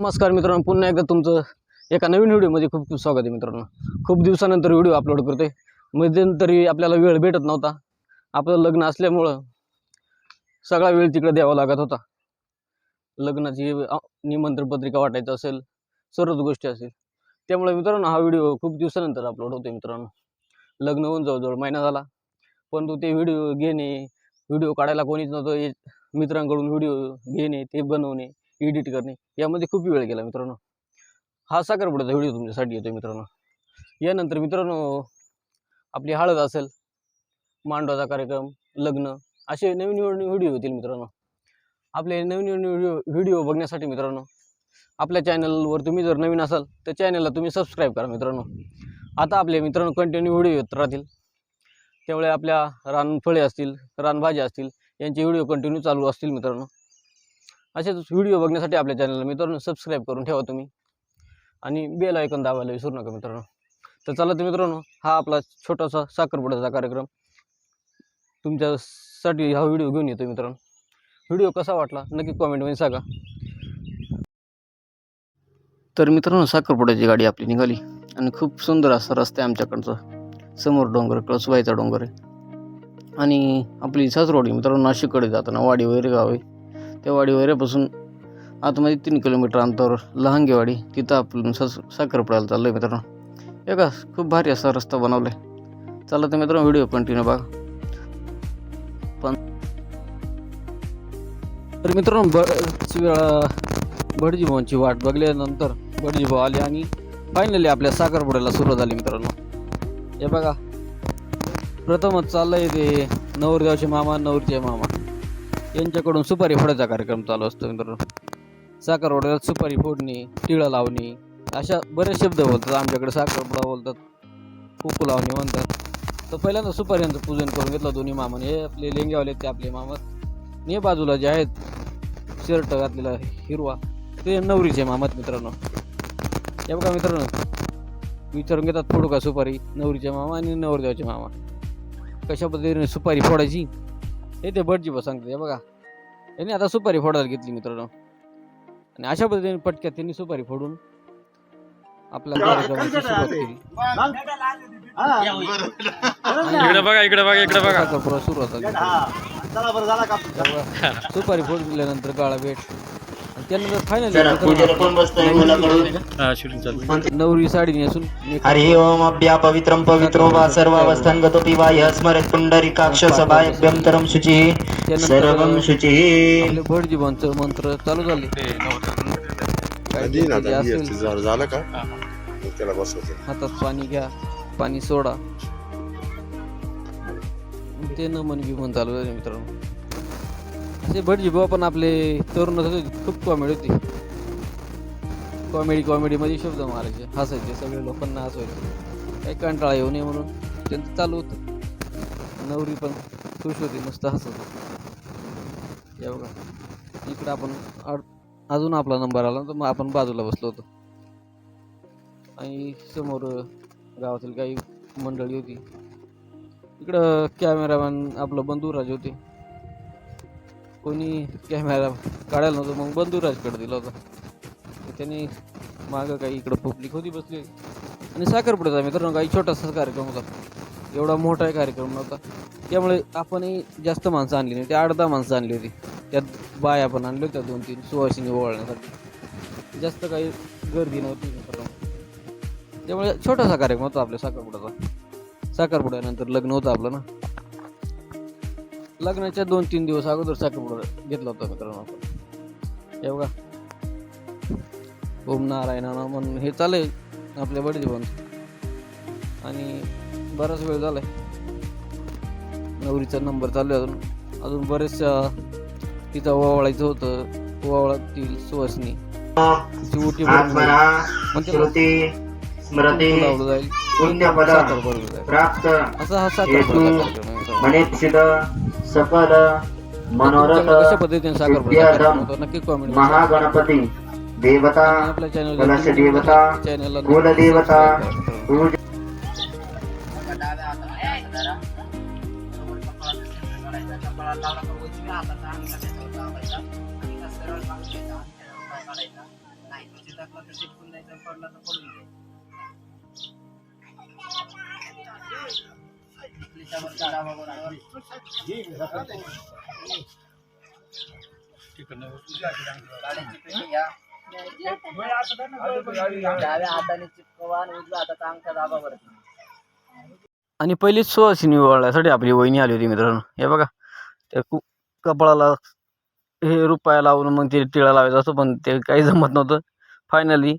नमस्कार मित्रांनो पुन्हा एकदा तुमचं एका नवीन व्हिडिओमध्ये खूप खूप स्वागत आहे मित्रांनो. खूप दिवसानंतर व्हिडिओ अपलोड करतोय. मध्यंतरी आपल्याला वेळ भेटत नव्हता. आपलं लग्न असल्यामुळं सगळा वेळ तिकडे द्यावा लागत होता. लग्नाची निमंत्रण पत्रिका वाटायचं असेल सर्वच गोष्टी असेल. त्यामुळे मित्रांनो हा व्हिडिओ खूप दिवसानंतर अपलोड होतो मित्रांनो. लग्न होऊन जवळजवळ महिना झाला. परंतु ते व्हिडिओ घेणे व्हिडिओ काढायला कोणीच नव्हतं. मित्रांकडून व्हिडिओ घेणे ते बनवणे एडिट करणे. यामध्ये खूप वेळ गेला मित्रांनो. हा साखरपुड्याचा व्हिडिओ तुमच्यासाठी येतो मित्रांनो. यानंतर मित्रांनो आपली हळद असेल मांडवाचा कार्यक्रम लग्न असे नवीन नवीन व्हिडिओ येतील मित्रांनो. आपले नवीन नवीन व्हिडिओ व्हिडिओ बघण्यासाठी मित्रांनो आपल्या चॅनलवर तुम्ही जर नवीन असाल तर चॅनलला तुम्ही सबस्क्राईब करा मित्रांनो. आता आपले मित्रांनो कंटिन्यू व्हिडिओ येत राहतील. त्यामुळे आपल्या रानफळे असतील रानभाज्या असतील यांचे व्हिडिओ कंटिन्यू चालू असतील मित्रांनो. असेच व्हिडिओ बघण्यासाठी आपल्या चॅनलला मित्रांनो सबस्क्राईब करून ठेवा तुम्ही. आणि बेल ऐकून दाबायला विसरू नका मित्रांनो. तर चला तर मित्रांनो हा आपला छोटासा साखरपुड्याचा कार्यक्रम. तुमच्यासाठी हा व्हिडिओ घेऊन येतो मित्रांनो. व्हिडिओ कसा वाटला नक्की कॉमेंटमध्ये सांगा. तर मित्रांनो साखरपुड्याची गाडी आपली निघाली. आणि खूप सुंदर असा रस्ता आहे आमच्याकडचा. समोर डोंगर कळसुबाईचा डोंगर आहे. आणि आपली सासरवाडी मित्रांनो नाशिककडे जाताना वाडी वगैरे गाव आहे. त्या वाडी वगैरेपासून आतमध्ये तीन किलोमीटर अंतरावर लहानगेवाडी तिथं आपण स साखरपुड्याला चाललो आहे मित्रांनो. हे का खूप भारी असा रस्ता बनवला आहे चला तर मित्रांनो व्हिडिओ कंटिन्यू बघा. पण तर मित्रांनो बरेच वेळा भटजी भाऊंची वाट बघल्यानंतर भटजी भाऊ आले आणि फायनली आपल्या साखरपुड्याला सुरुवात झाली मित्रांनो. हे बघा प्रथमच चाललंय ते नवरदेवाचे मामा नवरीचे मामा. यांच्याकडून सुपारी फोडायचा कार्यक्रम चालू असतो मित्रांनो. साखरपुड्याला सुपारी फोडणे टिळा लावणे अशा बरेच शब्द बोलतात. आमच्याकडे साखरपुडा बोलतात कुकू लावणे म्हणतात. तर पहिल्यांदा सुपाऱ्यांचं पूजन करून घेतलं दोन्ही मामाने. हे आपले लेंग्यावाले आहेत ते आपले मामा. ने हे बाजूला जे आहेत शर्ट घातलेला हिरवा ते नवरीचे मामात मित्रांनो. हे बघा मित्रांनो विचारून घेतात फोडू का सुपारी? नवरीचे मामा आणि नवरदेवाचे मामा. कशा पद्धतीने सुपारी फोडायची? हे ते भटजी बा सांगतात हे बघा. यांनी आता सुपारी फोडायला घेतली मित्रांनो. आणि अशा पद्धतीने पटक्यात त्यांनी सुपारी फोडून आपल्या कार्यक्रमाची सुरुवात केली. इकडे बघा इकडे बघा इकडे बघा. झाली. तेव्हा सुपारी फोडल्यानंतर काळा भेट त्यानंतर फायनली हा शूटिंग चालू. नवरी साडी नेसून हरि ओम अभ्या पवित्रं पवित्रो वा सर्वावस्थान् गतोऽपि वा यः स्मरेत् पुण्डरीकाक्ष सभाभ्यन्तरं शुचिः सर्वं शुचिः. आपले भटजी भाऊंचं मंत्र चालू झाले. काय जे असेल. झालं का? मग त्याला बसवायचं. हातात पाणी घ्या पाणी सोडा. ते न मन बिमन चालू झाले मित्रांनो? असे भटजी भाऊ पण आपले तरुण होते खूप कॉमेडी होती. कॉमेडी कॉमेडीमध्ये शब्द मारायचे हसायचे सगळे लोकांना हसवायचे. काही कंटाळा येऊ नये म्हणून त्यांचं चालू होतं. नवरी पण खुश होती मस्त हसत होती. बघा इकडं आपण अजून आपला नंबर आला तर मग आपण बाजूला बसलो होतो. आणि समोर गावातील काही मंडळी होती. इकडं कॅमेरामॅन आपलं बंधुराज होते. कोणी कॅमेरा काढायला नव्हतं मग बंधुराजकडे दिला होता. तर त्यांनी मागं काही इकडं पब्लिक होती बसली आणि साखरपुड्याचा मित्रांनो काही छोटासा कार्यक्रम होता. एवढा मोठा कार्यक्रम नव्हता. त्यामुळे आपणही जास्त माणसं आणली नाही ते आठ दहा माणसं आणली होती. त्यात बाया पण आणल्या होत्या दोन तीन सुवासिनी ओळण्यासाठी जास्त काही गर्दी नव्हती. मित्रांनो त्यामुळे छोटासा कार्यक्रम होता आपल्या साखरपुड्याचा. साखरपुड्यानंतर लग्न होतं आपलं ना. लग्नाच्या दोन तीन दिवस अगोदर साखरपुडा घेतला होता मित्रांनो आपण. हे बघा. ओम नारायण म्हणून हे चालेल आपल्या बडीचे पण. आणि बराच वेळ झालाय. नवरीचा नंबर चालू आहे अजून. अजून बरेचशा तिथं ओवाळायचं होतं. ओवाळातील सुवासनी. तिची लावलं जाईल. साखर असा हा. मनिच्छित सकल मनोरथ तुमच्याकडे कशा पद्धतीने साखरपुड्याचा कार्यक्रम होतो नक्की कॉमेंट महागणपती देवता आपल्या चॅनल कलश देवता चॅनलला कुलदेवता पूज आणि डाव्या हाताने चिपकवा आणि उजव्या हाताचा अंगठा दाबा आणि पहिलीच आपली वहिनी आली होती मित्रांनो. हे बघा त्या कु कपाळाला हे रुपया लावून मग ते टिळा लावायचा असतो पण ते काही जमत नव्हतं. फायनली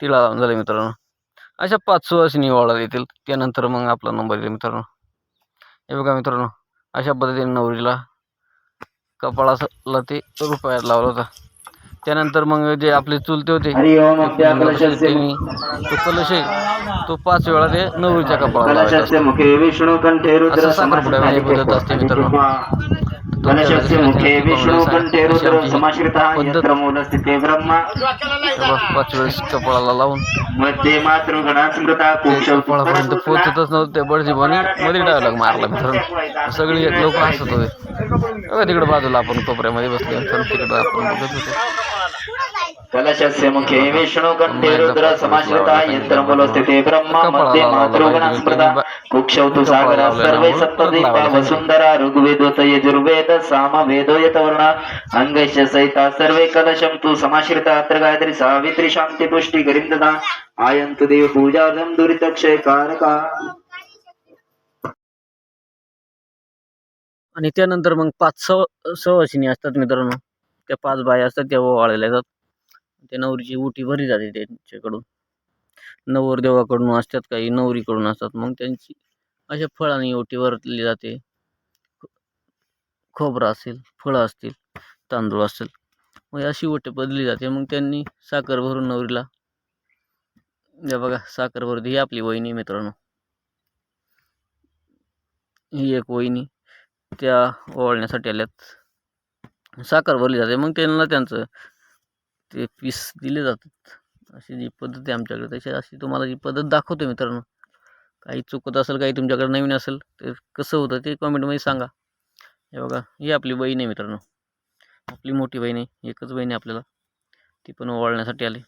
टिळा लावून झालं मित्रांनो. अशा पाच सुवासिनी ओवाळायला येतील. त्यानंतर मग आपला नंबर येईल मित्रांनो. हे बघा मित्रांनो अशा पद्धतीने नवरीला कपाळाला ते रुपयात लावला होता. त्यानंतर मग जे आपले चुलते होते त्यांनी तो कलश आहे तो पाच वेळा ते नवरीच्या कपाळाला असं पद्धत असते मित्रांनो. कलशस्य मुखे विष्णू कंठे रुद्र समाश्रितः ब्रह्मा। पाच वेळेस कपाळाला लावून. मध्ये मातृगणा स्मृता ते कुक्षौ कपाळापर्यंत पोहोचतच नव्हतं. ते बळजीबाने मध्ये डायलॉग मारला मित्रांनो सगळी लोक हसत होते. तिकडे बाजूला आपण कोपऱ्यामध्ये बसले तिकडे आपण बघत होतो. कलशस्य मुखे विष्णू कंठे रुद्र समाश्रितः यत्र मूलस्थिते ब्रह्मा मध्ये मातृगणा स्मृता कुक्षौ तु सागरा सर्वे सप्तदीपा वसुंधरा ऋग्वेदोत यजुर्वेद सामवेदो यतवर्ण अंगैश्च सहिता सर्वे कलशं तु समाश्रिता अत्र गायत्री सावित्री शान्ति पुष्टि गरिन्ददा आयन्तु देव पूजार्थं दुरितक्षय कारका आणि त्यानंतर मग पाच सव सवाशिनी असतात मित्रांनो. त्या पाच बाया असतात त्या ओवाळल्या जातात. ते नवरीची उटी भरली जाते त्यांच्याकडून. नवरदेवाकडून असतात काही नवरीकडून असतात. मग त्यांची अशा फळांनी ओटी भरली जाते. खोबरं असेल फळं असतील तांदूळ असेल मग अशी ओटी बदली जाते. मग त्यांनी साखर भरून नवरीला या बघा साखर भरते. ही आपली वहिनी मित्रांनो. ही एक वहिनी त्या ओवाळण्यासाठी आल्यात. साखर भरली जाते. मग त्यांना त्यांचं ते पीस दिले जातात. अशी जी पद्धत आहे आमच्याकडे तशी अशी तुम्हाला जी पद्धत दाखवतो मित्रांनो काही चुकत असेल काही तुमच्याकडे नवीन असेल तर कसं होतं ते कमेंटमध्ये सांगा. हे बघा ही आपली बहीण आहे मित्रांनो. आपली मोठी बहीण आहे एकच बहीण आहे आपल्याला. ती पण ओवाळण्यासाठी आली.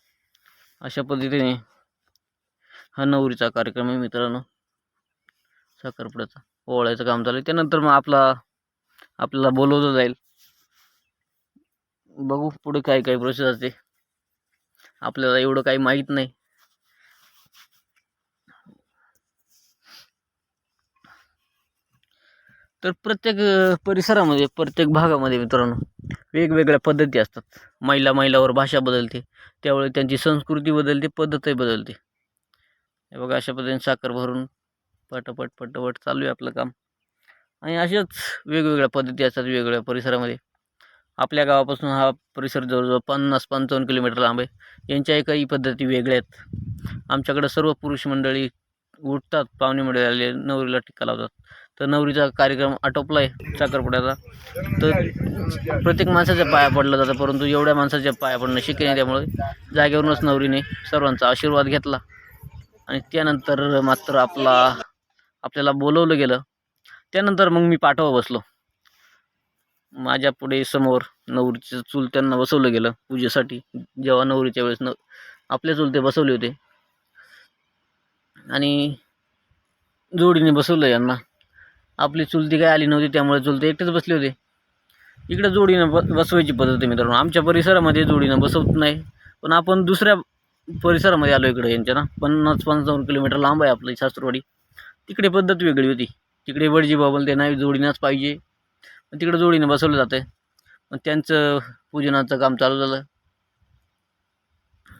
अशा पद्धतीने हा नवरीचा कार्यक्रम आहे मित्रांनो. साखरपुड्याचा. ओवाळायचं काम चालू आहे. त्यानंतर मग आपला आपल्याला बोलवलं जाईल. बघू पुढे काय काय प्रोसेस असते. आपल्याला एवढं काही माहीत नाही. तर प्रत्येक परिसरामध्ये प्रत्येक भागामध्ये मित्रांनो वेगवेगळ्या पद्धती असतात. महिला महिलावर भाषा बदलते. त्यावेळी त्यांची संस्कृती बदलते पद्धतही बदलते. हे बघा अशा पद्धतीने साखर भरून पटापट पटापट चालू आहे आपलं काम. आणि अशाच वेगवेगळ्या पद्धती असतात वेगवेगळ्या परिसरामध्ये. आपल्या गावापासून हा परिसर जवळजवळ पन्नास पंचावन्न किलोमीटर लांब आहे. यांच्याही काही पद्धती वेगळ्या आहेत. आमच्याकडं सर्व पुरुष मंडळी उठतात पाहुणे मंडळी आले नवरीला टिक्का लावतात. तर नवरीचा कार्यक्रम आटोपला आहे साखरपुड्याचा. तर प्रत्येक माणसाच्या पाया पडलं जातं परंतु एवढ्या माणसाच्या पाया पडणं शक्य नाही त्यामुळे जागेवरूनच नवरीने सर्वांचा आशीर्वाद घेतला. आणि त्यानंतर मात्र आपला आपल्याला बोलवलं गेलं. त्यानंतर मग मी पाठवा बसलो. माझ्या पुढे समोर नवरीचं चूल त्यांना बसवलं गेलं पूजेसाठी. जेव्हा नवरीच्या वेळेस न आपले चुलते बसवले होते. आणि जोडीने बसवलं यांना. आपली चुलती काय आली नव्हती त्यामुळे चुलते एकटेच बसले होते. इकडं जोडीनं ब बसवायची पद्धत आहे मित्रांनो. आमच्या परिसरामध्ये जोडीनं बसवत नाही. पण आपण दुसऱ्या परिसरामध्ये आलो इकडे यांच्या ना. पन्नास पंचावन्न किलोमीटर लांब आहे आपली शास्त्रवाडी तिकडे पद्धत वेगळी होती. तिकडे वडजी बाबल ते नाही जोडीनंच पाहिजे. पण तिकडे जोडीनं बसवलं जातं आहे मग त्यांचं पूजनाचं काम चालू झालं.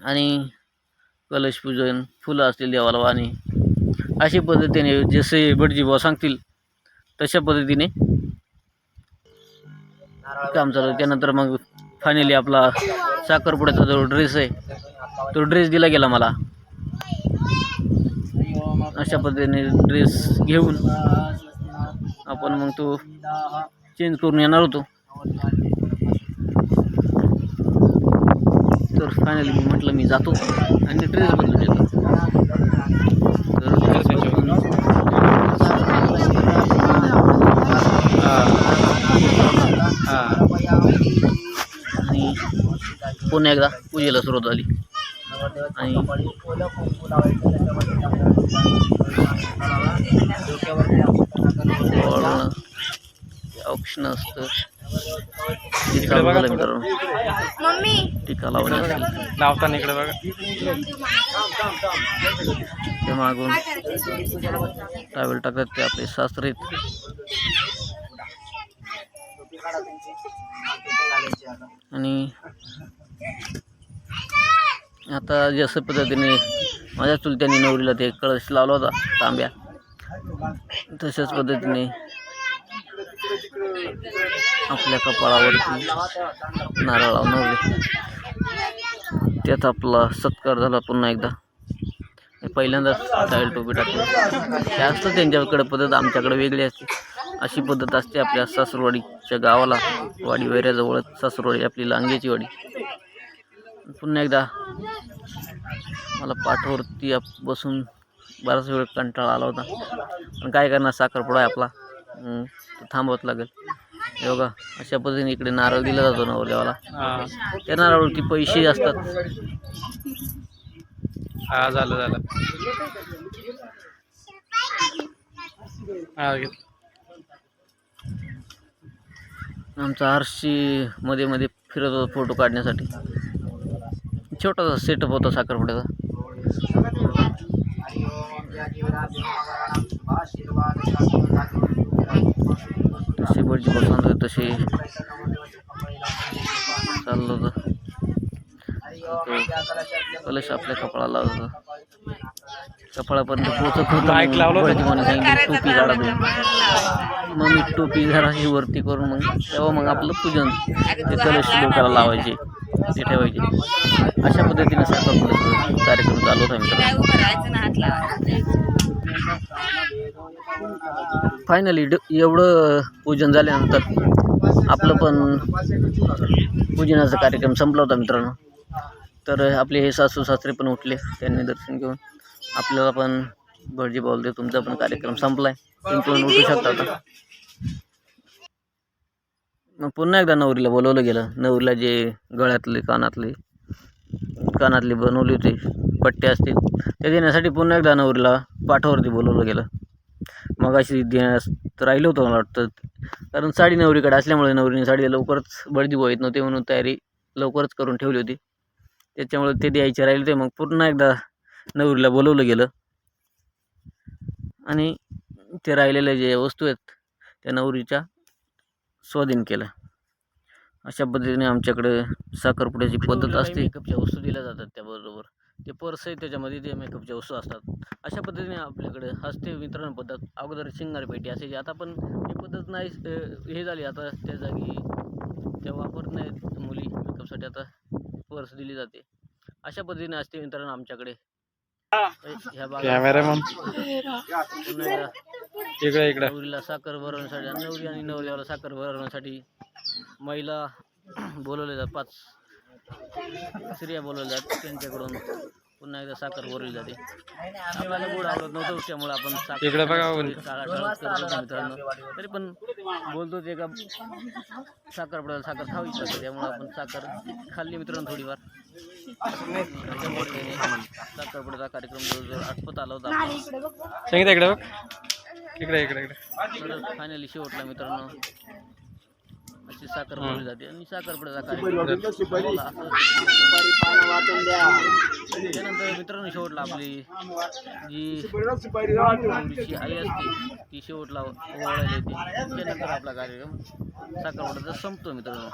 आणि कलश पूजन फुलं असतील देवाला वाणी. अशी पद्धतीने जसे भटजी बाबा सांगतील तशा पद्धतीने काम चालू आहे. त्यानंतर मग फायनली आपला साखरपुड्याचा जो ड्रेस आहे तो ड्रेस दिला गेला मला. अशा पद्धतीने ड्रेस घेऊन आपण मग तो चेंज करून येणार होतो. तर फायनली मी म्हटलं मी जातो आणि ड्रेस बदलून येतो आणि पुन्हा एकदा पूजेला सुरुवात झाली. आणि- कपाळी ओलं कुंकू लावायचं त्याच्यामध्ये टाकायचं. डोक्यावरती आपण टाकायचं. वळणं औक्षण असतं. मित्रांनो. टीका असते लावताना इकडे बघा. ते मागून टावेल टाकतात ते आपले सासरे टोपी काढा त्यांची. घालायची आता. आणि आता जसं पद्धतीने माझ्या चुलत्याने नवरीला ते कळश लावला होता तांब्या. तशाच पद्धतीने आपल्या कपाळावरती नारळ लावणार त्यात आपला सत्कार झाला पुन्हा एकदा. पहिल्यांदाच साईल टोपी टाकली. हे असतं त्यांच्याकडे पद्धत आमच्याकडे वेगळी असते. अशी पद्धत असते आपल्या सासरवाडीच्या गावाला वाडी वैऱ्याजवळ सासरवाडी आपली लांगेची वाडी. पुन्हा एकदा मला पाठवरती आप- बसून बराच वेळ कंटाळा आला होता. पण काय करणार साखरपुडा आहे आपला. तो थांबवत लागेल हे बघा अशा पद्धतीने इकडे नारळ दिला जातो नवरदेवाला हा त्या नारळवरती पैसे असतात हा झालं झालं हा आमचा आरशी मध्ये मध्ये फिरत होता फोटो काढण्यासाठी छोटासा सेटअप होता साखरपुड्याचा तसे बडजी पसंत होते तसे चाललं होतं. तो कलश आपल्या कपाळाला लावत. होता कपाळापर्यंत पोचत होता लावलं म्हणे सांगितलं टोपी काढा तुम्ही मग मी टोपी जराशी वरती करून मग तेव्हा मग आपलं पूजन ते कलश डोक्याला लावायचे ते ठेवायचे. अशा पद्धतीने साखरपुड्याचा कार्यक्रम चालू होता मित्रांनो. फायनली एवढं पूजन झाल्यानंतर आपलं पण पूजनाचा कार्यक्रम संपला होता मित्रांनो. तर आपले हे सासू सासरे पण उठले त्यांनी दर्शन घेऊन. आपल्याला पण भटजी बोलते तुमचा पण कार्यक्रम संपला आहे तुम्ही पण उठू शकता आता. मग पुन्हा एकदा नवरीला बोलवलं गेलं. नवरीला जे गळ्यातले कानातले कानातले बनवले होते पट्टे असतील ते देण्यासाठी पुन्हा एकदा नवरीला पाठावरती बोलवलं गेलं. मग अशी देण्यास राहिलं होतं मला वाटतं. कारण साडी नवरीकडे असल्यामुळे नवरीने साडी लवकरच बळदी येत नव्हते म्हणून तयारी लवकरच करून ठेवली होती. त्याच्यामुळे ते द्यायचे राहिले होते मग पुन्हा एकदा नवरीला बोलवलं गेलं. आणि ते राहिलेल्या जे वस्तू आहेत त्या नवरीच्या स्वाधीन केलं. अशा पद्धतीने आमच्याकडे साखरपुड्याची पद्धत असते. मेकअपच्या वस्तू दिल्या जातात त्याबरोबर. ते पर्स आहे त्याच्यामध्ये ते मेकअपच्या वस्तू असतात. अशा पद्धतीने आपल्याकडे हस्ते वितरण पद्धत अगोदर शिंगार पेटी असायची. आता पण ही पद्धत नाही हे झाली. आता त्या जागी त्या वापरत नाहीत मुली मेकअपसाठी आता पर्स दिली जाते. अशा पद्धतीने असते मित्रांनो आमच्याकडे. कॅमेरामन इकडे इकडे. नवरीला साखर भरवण्यासाठी नवरी आणि नवऱ्याला साखर भरवण्यासाठी महिला बोलवले जातात. पाच स्त्रिया बोलवल्या जातात त्यांच्याकडून पुन्हा एकदा साखर भरवली जाते. आपल्याला गोड आवडत नव्हतं त्यामुळे आपण साखर इकडे बघा बघून. टाळाटाळ करत होतो मित्रांनो. तरी पण बोलतो ते का साखर पडायला साखर खावीच लागते त्यामुळे आपण साखर खाल्ली मित्रांनो थोडीफार. साखरपुड्याचा कार्यक्रम जवळजवळ आटपत आला होता आपला. सांगितलं इकडे बघ. इकडे इकडे इकडे. तर फायनली शेवटला मित्रांनो. अशी साखर भरली जाते. आणि साखरपुड्याचा कार्यक्रम त्यानंतर मित्रांनो शेवटला आपली जी आई असते ती शेवटला ओवाळायला येते त्यानंतर आपला कार्यक्रम साखरपुड्याचा संपतो मित्रांनो.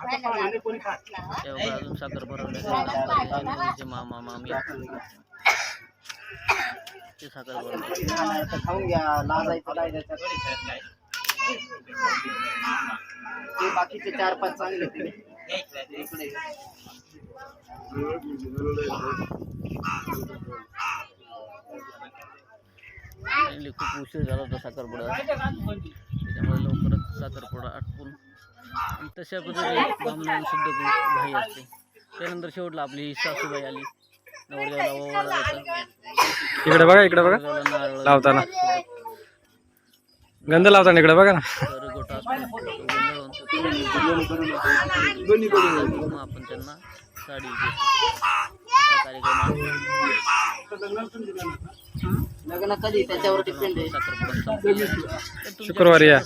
तेव्हा अजून साखर भरवण्याचे मामा मामी ते साखर भरवले खाऊन घ्या. लाजायचं ते बाकीचे चार पाच चांगले ते इकडे Finally खूप उशीर झाला होता साखरपुडा. त्याच्यामुळे लवकरच साखरपुडा आटपून. आणि तशा पद्धतीने शुद्ध करून घाई असते. त्यानंतर शेवटला आपली सासूबाई आली. नवरदेवाला ओवाळा इकडे बघा इकडे बघा. लावताना. गंध लावताना इकडे बघा ना. मग आपण त्यांना साडी कार्यक्रम लग्न कधी? त्याच्यावर डिपेंड आहे. शुक्रवारी या.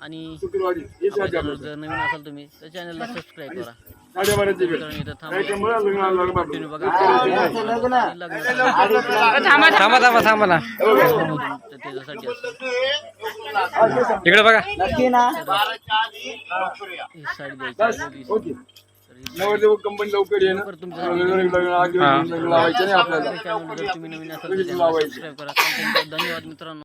आणि जर नवीन असाल तुम्ही तर चॅनलला सबस्क्राईब करा. थांबा. थांबा थांबा ना. इकडे बघा. द्यायची कंपनी लवकर ये ना लावायचं नाही आपल्याला. चॅनल जर तुम्ही नवीन असाल तर channel ला सबस्क्राईब करा. धन्यवाद मित्रांनो.